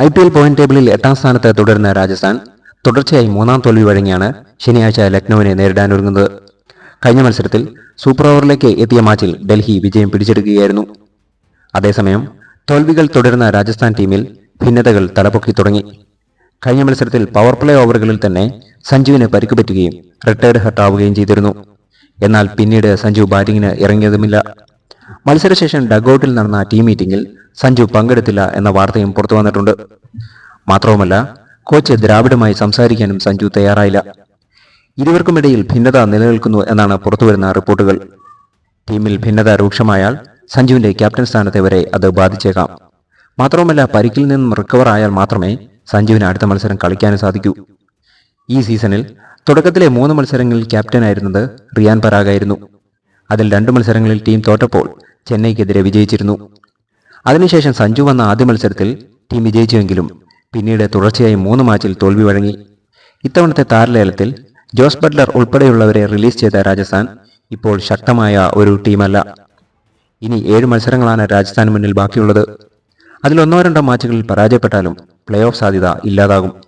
I P L point ടേബിളിൽ എട്ടാം സ്ഥാനത്ത് തുടരുന്ന രാജസ്ഥാൻ തുടർച്ചയായി മൂന്നാം തോൽവി വഴങ്ങിയാണ് ശനിയാഴ്ച ലക്നൌവിനെ നേരിടാനൊരുങ്ങുന്നത് കഴിഞ്ഞ മത്സരത്തിൽ സൂപ്പർ ഓവറിലേക്ക് എത്തിയ മാച്ചിൽ ഡൽഹി വിജയം പിടിച്ചെടുക്കുകയായിരുന്നു. അതേസമയം തോൽവികൾ തുടരുന്ന രാജസ്ഥാൻ ടീമിൽ ഭിന്നതകൾ തലപൊക്കി തുടങ്ങി. കഴിഞ്ഞ മത്സരത്തിൽ പവർ പ്ലേ ഓവറുകളിൽ തന്നെ സഞ്ജുവിന് പരിക്ക് പറ്റുകയും റിട്ടയർഡ് ഹർട്ട് ചെയ്തിരുന്നു. എന്നാൽ പിന്നീട് സഞ്ജു ബാറ്റിങ്ങിന് ഇറങ്ങിയതുമില്ല. മത്സരശേഷം ഡഗ്ഔട്ടിൽ നടന്ന ടീം മീറ്റിംഗിൽ സഞ്ജു പങ്കെടുത്തില്ല എന്ന വാർത്തയും പുറത്തു വന്നിട്ടുണ്ട്. മാത്രവുമല്ല കോച്ച് ദ്രാവിഡുമായി സംസാരിക്കാനും സഞ്ജു തയ്യാറായില്ല. ഇരുവർക്കുമിടയിൽ ഭിന്നത നിലനിൽക്കുന്നു എന്നാണ് പുറത്തുവരുന്ന റിപ്പോർട്ടുകൾ. ടീമിൽ ഭിന്നത രൂക്ഷമായാൽ സഞ്ജുവിന്റെ ക്യാപ്റ്റൻ സ്ഥാനത്തെ വരെ അത് ബാധിച്ചേക്കാം. മാത്രവുമല്ല പരിക്കിൽ നിന്നും റിക്കവർ ആയാൽ മാത്രമേ സഞ്ജുവിന് അടുത്ത മത്സരം കളിക്കാനും സാധിക്കൂ. ഈ സീസണിൽ തുടക്കത്തിലെ മൂന്ന് മത്സരങ്ങളിൽ ക്യാപ്റ്റനായിരുന്നത് റിയാൻ പരാഗായിരുന്നു. അതിൽ രണ്ട് മത്സരങ്ങളിൽ ടീം തോറ്റപ്പോൾ ചെന്നൈക്കെതിരെ വിജയിച്ചിരുന്നു. അതിനുശേഷം സഞ്ജു വന്ന ആദ്യ മത്സരത്തിൽ ടീം വിജയിച്ചുവെങ്കിലും പിന്നീട് തുടർച്ചയായി മൂന്ന് മാച്ചിൽ തോൽവി വഴങ്ങി. ഇത്തവണത്തെ താരലേലത്തിൽ ജോസ് ബട്ട്ലർ ഉൾപ്പെടെയുള്ളവരെ റിലീസ് ചെയ്ത രാജസ്ഥാൻ ഇപ്പോൾ ശക്തമായ ഒരു ടീമല്ല. ഇനി ഏഴ് മത്സരങ്ങളാണ് രാജസ്ഥാൻ മുന്നിൽ ബാക്കിയുള്ളത്. അതിലൊന്നോ രണ്ടോ മാച്ചുകളിൽ പരാജയപ്പെട്ടാലും പ്ലേ ഓഫ് സാധ്യത ഇല്ലാതാകും.